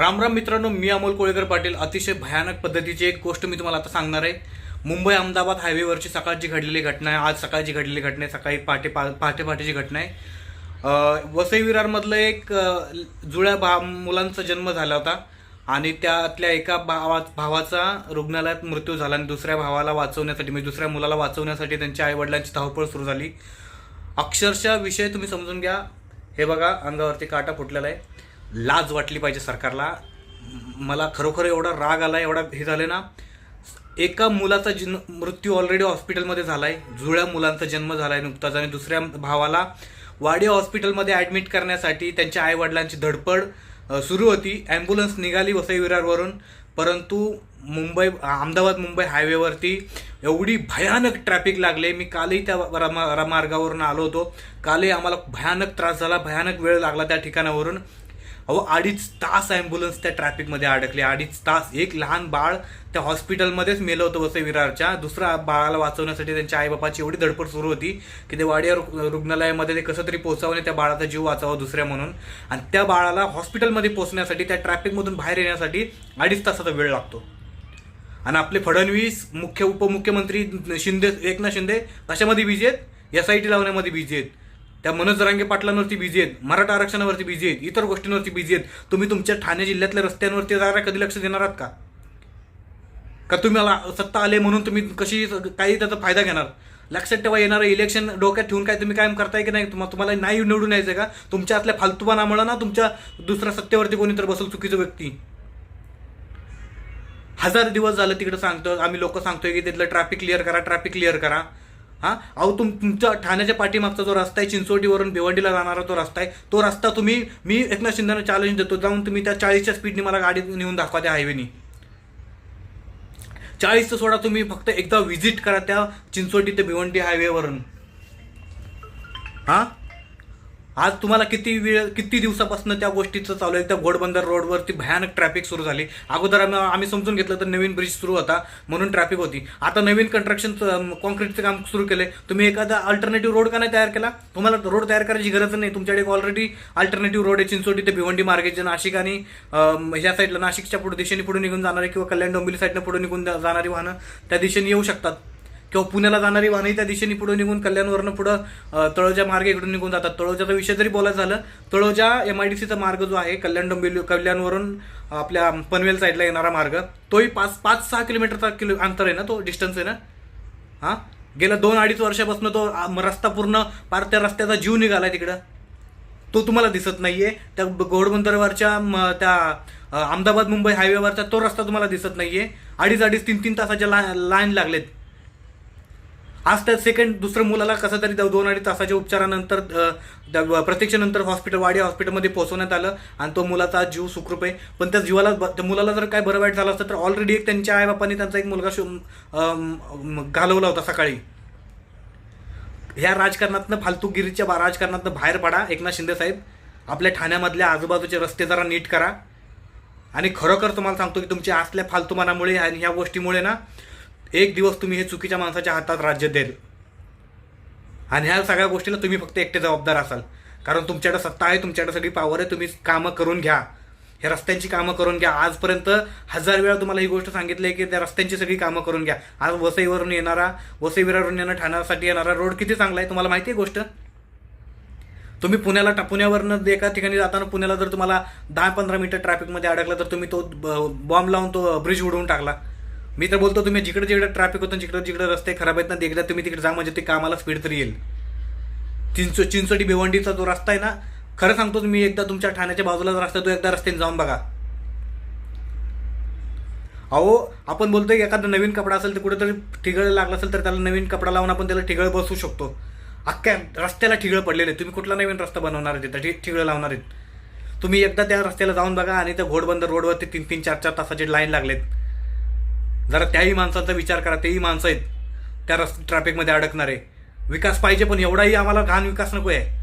राम राम मित्रांनो मी अमोल कोळेकर पाटील. अतिशय भयानक पद्धतीची एक गोष्ट मी तुम्हाला आता सांगणार आहे. मुंबई अहमदाबाद हायवेवरची सकाळची घडलेली घटना आहे आज सकाळची घडलेली घटना आहे सकाळी पहाटे पा पहाटे पहाटेची घटना आहे. वसई विरारमधलं एक जुळ्या भा मुलांचा जन्म झाला होता आणि त्यातल्या एका भावा भावाचा रुग्णालयात मृत्यू झाला आणि दुसऱ्या भावाला वाचवण्यासाठी म्हणजे दुसऱ्या मुलाला वाचवण्यासाठी त्यांच्या आईवडिलांची धावपळ सुरू झाली. अक्षरशः विषय तुम्ही समजून घ्या. हे बघा अंगावरती काटा फुटलेला आहे. लाज वाटली पाहिजे सरकारला. मला खरोखर एवढा राग आला एवढा हे झालं ना. एका मुलाचा जन्म मृत्यू ऑलरेडी हॉस्पिटलमध्ये झाला आहे जुळ्या मुलांचा जन्म झाला आहे नुकताच आणि दुसऱ्या भावाला वाडी हॉस्पिटलमध्ये ॲडमिट करण्यासाठी त्यांच्या आईवडिलांची धडपड सुरू होती. ॲम्ब्युलन्स निघाली वसई विरारवरून परंतु मुंबई अहमदाबाद मुंबई हायवेवरती एवढी भयानक ट्रॅफिक लागले. मी कालही त्या रमा रमार्गावरून मार्गावरून आलो होतो. कालही आम्हाला भयानक त्रास झाला भयानक वेळ लागला त्या ठिकाणावरून. अहो अडीच तास ॲम्ब्युलन्स त्या ट्रॅफिकमध्ये अडकले. अडीच तास. एक लहान बाळ त्या हॉस्पिटलमध्येच मेलं होतं वसई विरारच्या. दुसऱ्या बाळाला वाचवण्यासाठी त्यांच्या आईबापाची एवढी धडपड सुरू होती की ते वाडिया रुग्णालयामध्ये ते कसं तरी पोचावं आणि त्या बाळाचा जीव वाचावा दुसऱ्या म्हणून. आणि त्या बाळाला हॉस्पिटलमध्ये पोहोचण्यासाठी त्या ट्रॅफिकमधून बाहेर येण्यासाठी अडीच तासाचा वेळ लागतो. आणि आपले फडणवीस मुख्य उपमुख्यमंत्री शिंदे एकनाथ शिंदे कशामध्ये बिझी आहेत? एस आय टी लावण्यामध्ये बिझी आहेत. त्या मनोज जरांगे पाटलांवरती बिझी आहेत मराठा आरक्षणावरती बिझी आहेत इतर गोष्टींवरती बिझी आहेत. तुम्ही तुमच्या ठाणे जिल्ह्यातल्या रस्त्यांवरती जायला कधी लक्ष देणार आहात का? का तुम्हाला सत्ता आले म्हणून तुम्ही कशी काही त्याचा फायदा घेणार? लक्षात ठेवा येणारं इलेक्शन डोक्यात ठेवून काय तुम्ही कायम करताय की नाही? तुम्हाला तुम्हाला नाही निवडून यायचं का? तुमच्या असल्या फालतूपणामुळे ना तुमच्या दुसऱ्या सत्तेवरती कोणीतरी बसल चुकीचं व्यक्ती. हजार दिवस झालं तिकडे सांगतो आम्ही लोक सांगतोय की तिथलं ट्रॅफिक क्लिअर करा ट्रॅफिक क्लिअर करा. हां? अहो तुम तुमच्या ठाण्याच्या पाठीमागचा जो रस्ता आहे चिंचोटीवरून भिवंडीला जाणारा तो रस्ता आहे तो रस्ता तुम्ही मी एकनाथ शिंदेना चॅलेंज देतो. जाऊन तुम्ही त्या चाळीसच्या स्पीडने मला गाडी नेऊन दाखवा त्या हायवेनी चाळीसचं सोडा तुम्ही फक्त एकदा व्हिजिट करा त्या चिंचोटी ते भिवंडी हायवेवरून हां? आज तुम्हाला किती वेळ किती दिवसापासून त्या गोष्टीचं चालू आहे? त्या घोडबंदर रोडवरती भयानक ट्रॅफिक सुरू झाली. अगोदर आम्ही आम्ही समजून घेतलं तर नवीन ब्रिज सुरू होता म्हणून ट्रॅफिक होती. आता नवीन कंस्ट्रक्शन कॉन्क्रीटचं काम सुरू केले तुम्ही एखादा अल्टरनेटिव्ह रोड का नाही तयार केला? तुम्हाला रोड तयार करायची गरज नाही. तुमच्याकडे ऑलरेडी अल्टरनेटिव्ह रोड आहे. चिंचोटी ते भिवंडी मार्गेचे नाशिक आणि ह्या साईडला नाशिकच्या पुढे दिशेने पुढे निघून जाणारे किंवा कल्याण डोंबिवली साईडनं पुढे निघून जा- जाणारी वाहनं त्या दिशेने येऊ शकतात. किंवा पुण्याला जाणारी वाहनही त्या दिशेने पुढे निघून कल्याणवरनं पुढं तळोजा मार्ग इकडून निघून जातात. तळोजाचा विषय जरी बोलायचं झालं तळोजा एम आय डी सीचा मार्ग जो आहे कल्याण डोंबिवली कल्याणवरून आपल्या पनवेल साईडला येणारा मार्ग तोही पाच पाच सहा किलोमीटरचा किलो अंतर आहे ना तो डिस्टन्स आहे ना? हां? गेल्या दोन अडीच वर्षापासून तो म, रस्ता पूर्ण पार त्या रस्त्याचा जीव निघाला तिकडं. तो तुम्हाला दिसत नाहीये. त्या घोडबंदरवरच्या त्या अहमदाबाद मुंबई हायवेवरचा तो रस्ता तुम्हाला दिसत नाहीये. अडीच अडीच तीन तीन तासाच्या ला लाईन लागलेत. आज त्या सेकंड दुसऱ्या मुलाला कसं तरी दोन अडीच तासाच्या उपचारानंतर प्रत्यक्षानंतर हॉस्पिटल वाडी हॉस्पिटलमध्ये पोहोचवण्यात आलं आणि तो मुलाचा आज जीव सुखरूप. आहे पण त्या जीवाला त्या मुलाला जर काय बरं वाईट झालं असतं तर ऑलरेडी एक त्यांच्या आईबापांनी त्यांचा एक मुलगा शो घालवला होता सकाळी. ह्या राजकारणातनं फालतूगिरीच्या बा- राजकारणातनं बाहेर पडा एकनाथ शिंदे साहेब. आपल्या ठाण्यामधल्या आजूबाजूचे रस्ते जरा नीट करा. आणि खरोखर तुम्हाला सांगतो की तुमच्या असल्या फालतूमानामुळे आणि ह्या गोष्टीमुळे ना एक दिवस तुम्ही हे चुकीच्या माणसाच्या हातात राज्य देईल आणि ह्या सगळ्या गोष्टीला तुम्ही फक्त एकटे जबाबदार असाल. कारण तुमच्याकडे सत्ता आहे तुमच्याकडे सगळी पावर आहे तुम्ही कामं करून घ्या. हे रस्त्यांची कामं करून घ्या. आजपर्यंत हजार वेळा तुम्हाला ही गोष्ट सांगितली आहे की त्या रस्त्यांची सगळी कामं करून घ्या. आज वसईवरून येणारा वसईविरावरून येणारा ठाण्यासाठी येणारा रोड किती चांगला आहे तुम्हाला माहिती आहे गोष्ट? तुम्ही पुण्याला टा- पुण्यावरनं एका ठिकाणी जाताना पुण्याला जर तुम्हाला दहा पंधरा मीटर ट्रॅफिकमध्ये अडकला तर तुम्ही तो बॉम्ब लावून तो ब्रिज उडवून टाकला. मी तर बोलतो तुम्ही जिकडे जिकडे ट्रॅफिक होतं जिकडे जिकडे रस्ते खराब आहेत ना देखल्या एकदा तुम्ही तिकडे जा म्हणजे ते कामाला स्पीड तरी येईल. चिंचो चिंचोटी भिवंडीचा जो रस्ता आहे ना खरं सांगतो तुम्ही एकदा तुमच्या ठाण्याच्या बाजूला जो रस्ता तो एकदा रस्त्याने जाऊन बघा. अहो आपण बोलतोय की एखादा नवीन कपडा असेल तर कुठेतरी ठिगळ लागला असेल तर त्याला नवीन कपडा लावून आपण त्याला ठिगळ बसवू शकतो. अख्ख्या रस्त्याला ठिगळ पडलेले तुम्ही कुठला नवीन रस्ता बनवणार आहे तिथं? ठि- ठिगळ लावणार आहेत. तुम्ही एकदा त्या रस्त्याला जाऊन बघा आणि त्या घोडबंदर रोडवरती तीन तीन चार चार तासाचे लाईन लागलेत. जरा त्याही माणसांचा विचार करा तेही माणसं आहेत. त्या रस्ते ट्रॅफिकमध्ये अडकणारे. विकास पाहिजे पण एवढाही आम्हाला घाण विकास नको आहे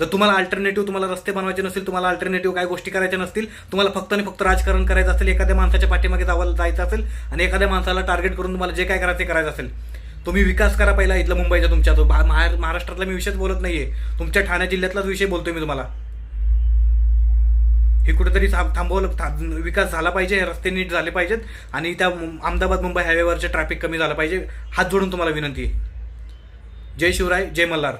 जर तुम्हाला अल्टरनेटिव्ह तुम्हाला रस्ते बनवायचे नसतील तुम्हाला अल्टरनेटिव्ह काय गोष्टी करायच्या नसतील तुम्हाला फक्त आणि फक्त राजकारण करायचं असेल एखाद्या माणसाच्या पाठीमागे जावं जायचं असेल आणि एखाद्या माणसाला टार्गेट करून तुम्हाला जे काय करायचं ते करायचं असेल. तुम्ही विकास करा पहिला इथला मुंबईचा तुमच्या तो भा- महाराष्ट्रातला मी विषयच बोलत नाही आहे तुमच्या ठाणे जिल्ह्यातलाच विषय बोलतोय मी तुम्हाला. हे कुठेतरी थांब- थांबवलं था- विकास झाला पाहिजे हे रस्ते नीट झाले पाहिजेत आणि त्या अहमदाबाद मुंबई हायवेवरचे ट्रॅफिक कमी झालं पाहिजे. हात जोडून तुम्हाला विनंती आहे. जय शिवराय जय मल्हार.